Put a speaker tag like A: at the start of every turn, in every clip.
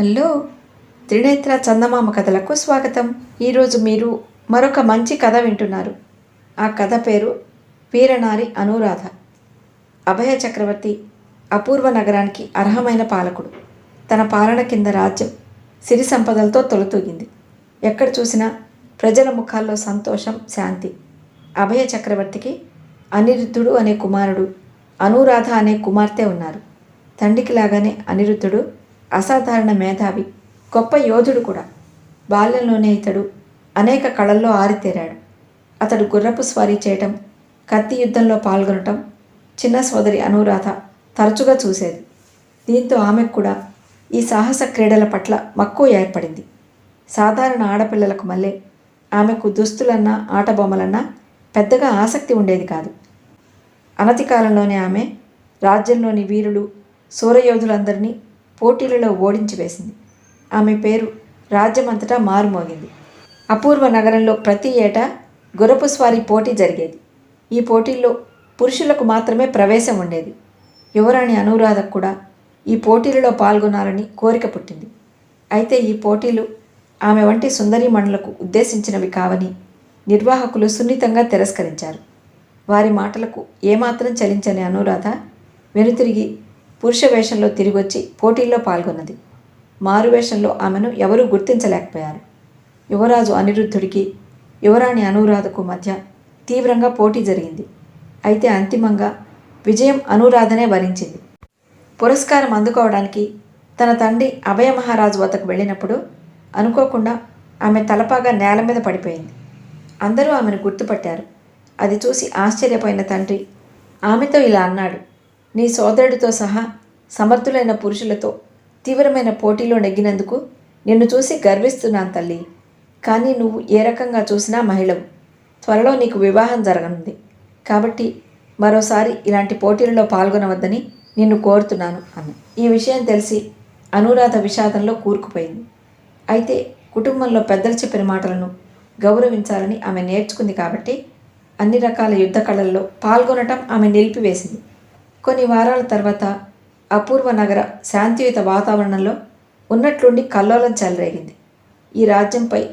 A: Hello Trinetra చందమామ కథలకు స్వాగతం. ఈరోజు మీరు మరొక మంచి కథ వింటున్నారు. ఆ కథ పేరు వీరనారి అనురాధ. అభయ చక్రవర్తి అపూర్వ నగరానికి అర్హమైన పాలకుడు. తన పాలన కింద రాజ్యం సిరి సంపదలతో తొలతూగింది. ఎక్కడ చూసినా ప్రజల ముఖాల్లో సంతోషం శాంతి. అభయ చక్రవర్తికి అనిరుద్ధుడు అనే కుమారుడు అనురాధ అనే కుమార్తె ఉన్నారు. తండ్రికి లాగానే అనిరుద్ధుడు అసాధారణ మేధావి గొప్ప యోధుడు కూడా. బాల్యంలోనే ఇతడు అనేక కళల్లో ఆరితేరాడు. అతడు గుర్రపు స్వారీ చేయటం కత్తి యుద్ధంలో పాల్గొనటం చిన్న సోదరి అనురాధ తరచుగా చూసేది. దీంతో ఆమెకు కూడా ఈ సాహస క్రీడల పట్ల మక్కువ ఏర్పడింది. సాధారణ ఆడపిల్లలకు మళ్ళీ ఆమెకు దుస్తులన్నా ఆటబొమ్మలన్నా పెద్దగా ఆసక్తి ఉండేది కాదు. అనతి కాలంలోనే ఆమె రాజ్యంలోని వీరులు సూరయోధులందరినీ పోటీలలో ఓడించి వేసింది. ఆమె పేరు రాజ్యమంతటా మారుమోగింది. అపూర్వ నగరంలో ప్రతి ఏటా గురపు స్వారీ పోటీ జరిగేది. ఈ పోటీల్లో పురుషులకు మాత్రమే ప్రవేశం ఉండేది. యువరాణి అనురాధకు కూడా ఈ పోటీలలో పాల్గొనాలని కోరిక పుట్టింది. అయితే ఈ పోటీలు ఆమె వంటి సుందరీమణులకు ఉద్దేశించినవి కావని నిర్వాహకులు సున్నితంగా తిరస్కరించారు. వారి మాటలకు ఏమాత్రం చలించని అనురాధ వెనుతిరిగి పురుష వేషంలో తిరిగొచ్చి పోటీల్లో పాల్గొన్నది. మారు వేషంలో ఆమెను ఎవరూ గుర్తించలేకపోయారు. యువరాజు అనిరుద్ధుడికి యువరాణి అనురాధకు మధ్య తీవ్రంగా పోటీ జరిగింది. అయితే అంతిమంగా విజయం అనురాధనే వరించింది. పురస్కారం అందుకోవడానికి తన తండ్రి అభయ మహారాజు వద్దకు వెళ్ళినప్పుడు అనుకోకుండా ఆమె తలపాగా నేల మీద పడిపోయింది. అందరూ ఆమెను గుర్తుపట్టారు. అది చూసి ఆశ్చర్యపోయిన తండ్రి ఆమెతో ఇలా అన్నాడు. నీ సోదరుడితో సహా సమర్థులైన పురుషులతో తీవ్రమైన పోటీలో నెగ్గినందుకు నిన్ను చూసి గర్విస్తున్నాను తల్లి. కానీ నువ్వు ఏ రకంగా చూసినా మహిళవు. త్వరలో నీకు వివాహం జరగనుంది. కాబట్టి మరోసారి ఇలాంటి పోటీలలో పాల్గొనవద్దని నిన్ను కోరుతున్నాను అన్న ఈ విషయం తెలిసి అనురాధ విషాదంలో కూరుకుపోయింది. అయితే కుటుంబంలో పెద్దలు చెప్పిన మాటలను గౌరవించాలని ఆమె నేర్చుకుంది కాబట్టి అన్ని రకాల యుద్ధ కళల్లో పాల్గొనటం ఆమె నిలిపివేసింది. కొన్ని వారాల తర్వాత అపూర్వ నగర శాంతియుత వాతావరణంలో ఉన్నట్లుండి కల్లోలం చెలరేగింది. ఈ రాజ్యంపై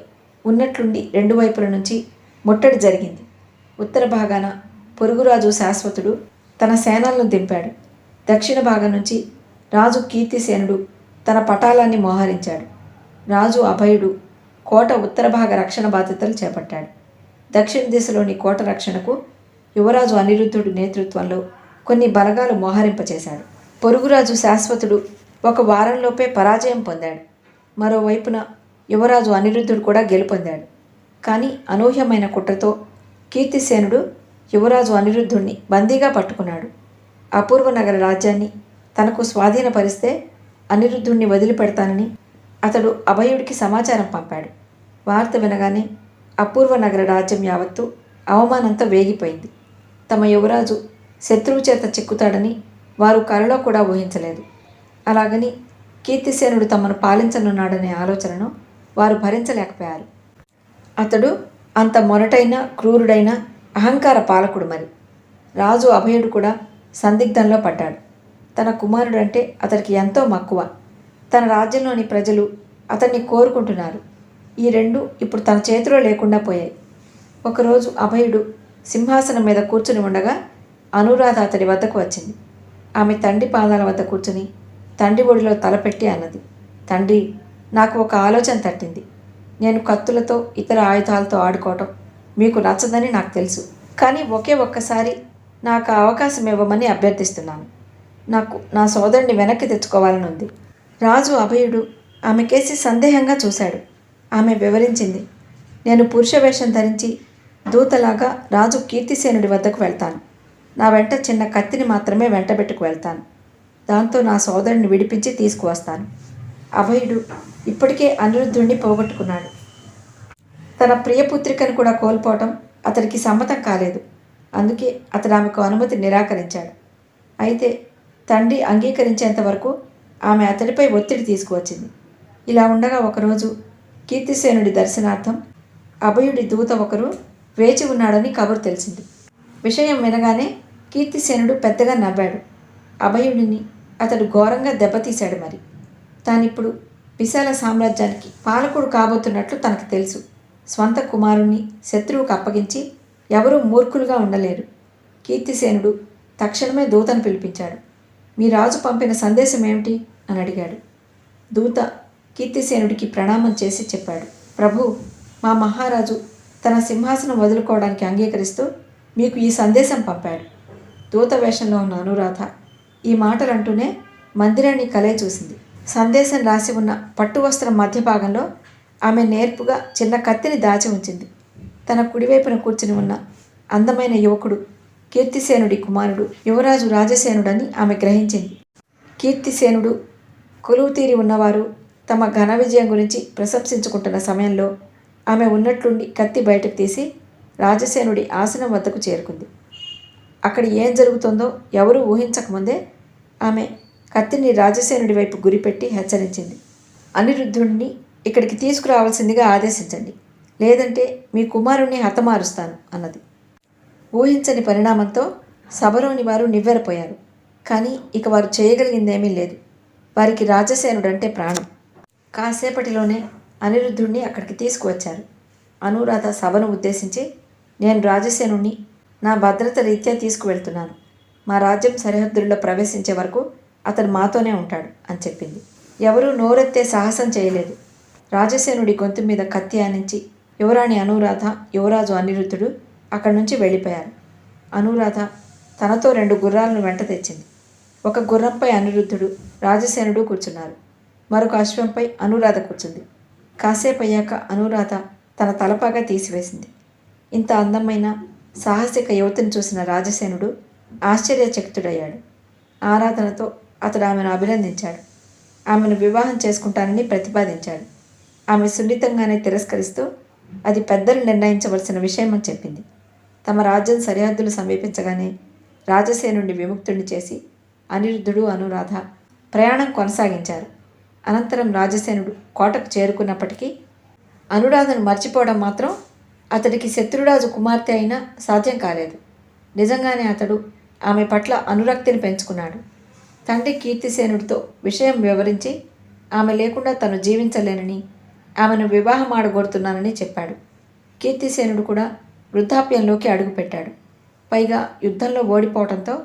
A: ఉన్నట్లుండి రెండు వైపుల నుంచి ముట్టడి జరిగింది. ఉత్తర భాగాన పొరుగురాజు శాశ్వతుడు తన సేనలను దింపాడు. దక్షిణ భాగం నుంచి రాజు కీర్తిసేనుడు తన పటాలాన్ని మోహరించాడు. రాజు అభయుడు కోట ఉత్తర భాగ రక్షణ బాధ్యతలు చేపట్టాడు. దక్షిణ దిశలోని కోట రక్షణకు యువరాజు అనిరుద్ధుడి నేతృత్వంలో కొన్ని బలగాలు మోహరింపచేశాడు. పొరుగురాజు శాశ్వతుడు ఒక వారంలోపే పరాజయం పొందాడు. మరోవైపున యువరాజు అనిరుద్ధుడు కూడా గెలుపొందాడు కానీ అనూహ్యమైన కుట్రతో కీర్తిసేనుడు యువరాజు అనిరుద్ధుణ్ణి బందీగా పట్టుకున్నాడు. అపూర్వ నగర రాజ్యాన్ని తనకు స్వాధీనపరిస్తే అనిరుద్ధుణ్ణి వదిలిపెడతానని అతడు అభయుడికి సమాచారం పంపాడు. వార్త వినగానే అపూర్వ నగర రాజ్యం యావత్తు అవమానంతో వేగిపోయింది. తమ యువరాజు శత్రువు చేత చిక్కుతాడని వారు కలలో కూడా ఊహించలేదు. అలాగని కీర్తిసేనుడు తమను పాలించనున్నాడనే ఆలోచనను వారు భరించలేకపోయారు. అతడు అంత మొరటైన క్రూరుడైన అహంకార పాలకుడు మరి. రాజు అభయుడు కూడా సందిగ్ధంలో పడ్డాడు. తన కుమారుడు అంటే అతడికి ఎంతో మక్కువ. తన రాజ్యంలోని ప్రజలు అతన్ని కోరుకుంటున్నారు. ఈ రెండు ఇప్పుడు తన చేతిలో లేకుండా పోయాయి. ఒకరోజు అభయుడు సింహాసనం మీద కూర్చుని ఉండగా అనురాధ అతడి వద్దకు వచ్చింది. ఆమె తండ్రి పాదాల వద్ద కూర్చుని తండ్రి ఒడిలో తలపెట్టి అన్నది. తండ్రి నాకు ఒక ఆలోచన తట్టింది. నేను కత్తులతో ఇతర ఆయుధాలతో ఆడుకోవటం మీకు నచ్చదని నాకు తెలుసు. కానీ ఒకే ఒక్కసారి నాకు ఆ అవకాశం ఇవ్వమని అభ్యర్థిస్తున్నాను. నాకు నా సోదరుని వెనక్కి తెచ్చుకోవాలని ఉంది. రాజు అభయుడు ఆమె కేసి సందేహంగా చూశాడు. ఆమె వివరించింది. నేను పురుష వేషం ధరించి దూతలాగా రాజు కీర్తిసేనుడి వద్దకు వెళ్తాను. నా వెంట చిన్న కత్తిని మాత్రమే వెంటబెట్టుకు వెళ్తాను. దాంతో నా సోదరుని విడిపించి తీసుకువస్తాను. అభయుడు ఇప్పటికే అనిరుద్ధుణ్ణి పోగొట్టుకున్నాడు. తన ప్రియపుత్రికను కూడా కోల్పోవటం అతడికి సమ్మతం కాలేదు. అందుకే అతడు ఆమెకు అనుమతి నిరాకరించాడు. అయితే తండ్రి అంగీకరించేంత వరకు ఆమె అతడిపై ఒత్తిడి తీసుకువచ్చింది. ఇలా ఉండగా ఒకరోజు కీర్తిసేనుడి దర్శనార్థం అభయుడి దూత ఒకరు వేచి ఉన్నాడని కబురు తెలిసింది. విషయం వినగానే కీర్తిసేనుడు పెద్దగా నవ్వాడు. అభయుడిని అతడు ఘోరంగా దెబ్బతీశాడు మరి. తానిప్పుడు విశాల సామ్రాజ్యానికి పాలకుడు కాబోతున్నట్లు తనకు తెలుసు. స్వంత కుమారుణ్ణి శత్రువుకు అప్పగించి ఎవరూ మూర్ఖులుగా ఉండలేరు. కీర్తిసేనుడు తక్షణమే దూతను పిలిపించాడు. మీ రాజు పంపిన సందేశం ఏమిటి అని అడిగాడు. దూత కీర్తిసేనుడికి ప్రణామం చేసి చెప్పాడు. ప్రభు మా మహారాజు తన సింహాసనం వదులుకోవడానికి అంగీకరిస్తూ మీకు ఈ సందేశం పంపాడు. దూత వేషంలో ఉన్న అనురాధ ఈ మాటలు అంటూనే మందిరాన్ని కలే చూసింది. సందేశం రాసి ఉన్న పట్టు వస్త్రం మధ్య భాగంలో ఆమె నేర్పుగా చిన్న కత్తిని దాచి ఉంచింది. తన కుడివైపున కూర్చుని ఉన్న అందమైన యువకుడు కీర్తిసేనుడి కుమారుడు యువరాజు రాజసేనుడని ఆమె గ్రహించింది. కీర్తిసేనుడు కొలువు తీరి ఉన్నవారు తమ ఘన విజయం గురించి ప్రశంసించుకుంటున్న సమయంలో ఆమె ఉన్నట్లుండి కత్తి బయటకు తీసి రాజసేనుడి ఆసనం వద్దకు చేరుకుంది. అక్కడ ఏం జరుగుతుందో ఎవరూ ఊహించకముందే ఆమె కత్తిని రాజసేనుడి వైపు గురిపెట్టి హెచ్చరించింది. అనిరుద్ధుడిని ఇక్కడికి తీసుకురావాల్సిందిగా ఆదేశించండి. లేదంటే మీ కుమారుణ్ణి హతమారుస్తాను అన్నది. ఊహించని పరిణామంతో సభలోని వారు నివ్వెరపోయారు. కానీ ఇక వారు చేయగలిగిందేమీ లేదు. వారికి రాజసేనుడంటే ప్రాణం. కాసేపటిలోనే అనిరుద్ధుణ్ణి అక్కడికి తీసుకువచ్చారు. అనురాధ సభను ఉద్దేశించి నేను రాజసేనుణ్ణి నా భద్రత రీత్యా తీసుకువెళ్తున్నాను. మా రాజ్యం సరిహద్దుల్లో ప్రవేశించే వరకు అతను మాతోనే ఉంటాడు అని చెప్పింది. ఎవరూ నోరెత్తే సాహసం చేయలేదు. రాజసేనుడి గొంతు మీద కత్తి ఆనించి యువరాణి అనురాధ యువరాజు అనిరుద్ధుడు అక్కడి నుంచి వెళ్ళిపోయారు. అనురాధ తనతో రెండు గుర్రాలను వెంట తెచ్చింది. ఒక గుర్రంపై అనిరుద్ధుడు రాజసేనుడు కూర్చున్నారు. మరొక అశ్వంపై అనురాధ కూర్చుంది. కాసేపు అయ్యాక అనురాధ తన తలపాగా తీసివేసింది. ఇంత అందమైన సాహసిక యువతను చూసిన రాజసేనుడు ఆశ్చర్యచకితుడయ్యాడు. ఆరాధనతో అతడు ఆమెను అభినందించాడు. ఆమెను వివాహం చేసుకుంటానని ప్రతిపాదించాడు. ఆమె సున్నితంగానే తిరస్కరిస్తూ అది పెద్దలు నిర్ణయించవలసిన విషయమని చెప్పింది. తమ రాజ్యం సరిహద్దులు సమీపించగానే రాజసేనుడిని విముక్తుడిని చేసి అనిరుద్ధుడు అనురాధ ప్రయాణం కొనసాగించారు. అనంతరం రాజసేనుడు కోటకు చేరుకున్నప్పటికీ అనురాధను మర్చిపోవడం మాత్రం అతడికి శత్రురాజు కుమార్తె అయినా సాధ్యం కాలేదు. నిజంగానే అతడు ఆమె పట్ల అనురక్తిని పెంచుకున్నాడు. తండ్రి కీర్తిసేనుడితో విషయం వివరించి ఆమె లేకుండా తను జీవించలేనని ఆమెను వివాహం ఆడగొడుతున్నానని చెప్పాడు. కీర్తిసేనుడు కూడా వృద్ధాప్యంలోకి అడుగుపెట్టాడు. పైగా యుద్ధంలో ఓడిపోవడంతో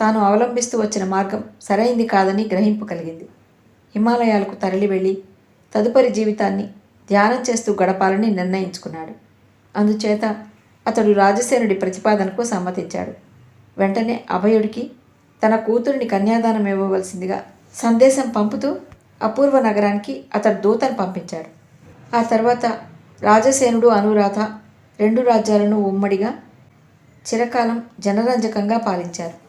A: తాను అవలంబిస్తూ వచ్చిన మార్గం సరైంది కాదని గ్రహింపు కలిగింది. హిమాలయాలకు తరలి వెళ్ళి తదుపరి జీవితాన్ని ధ్యానం చేస్తూ గడపాలని నిర్ణయించుకున్నాడు. అందుచేత అతడు రాజసేనుడి ప్రతిపాదనకు సమ్మతించాడు. వెంటనే అభయుడికి తన కూతురిని కన్యాదానం ఇవ్వవలసిందిగా సందేశం పంపుతూ అపూర్వ నగరానికి అతడు దూతను పంపించాడు. ఆ తర్వాత రాజసేనుడు అనురాధ రెండు రాజ్యాలను ఉమ్మడిగా చిరకాలం జనరంజకంగా పాలించారు.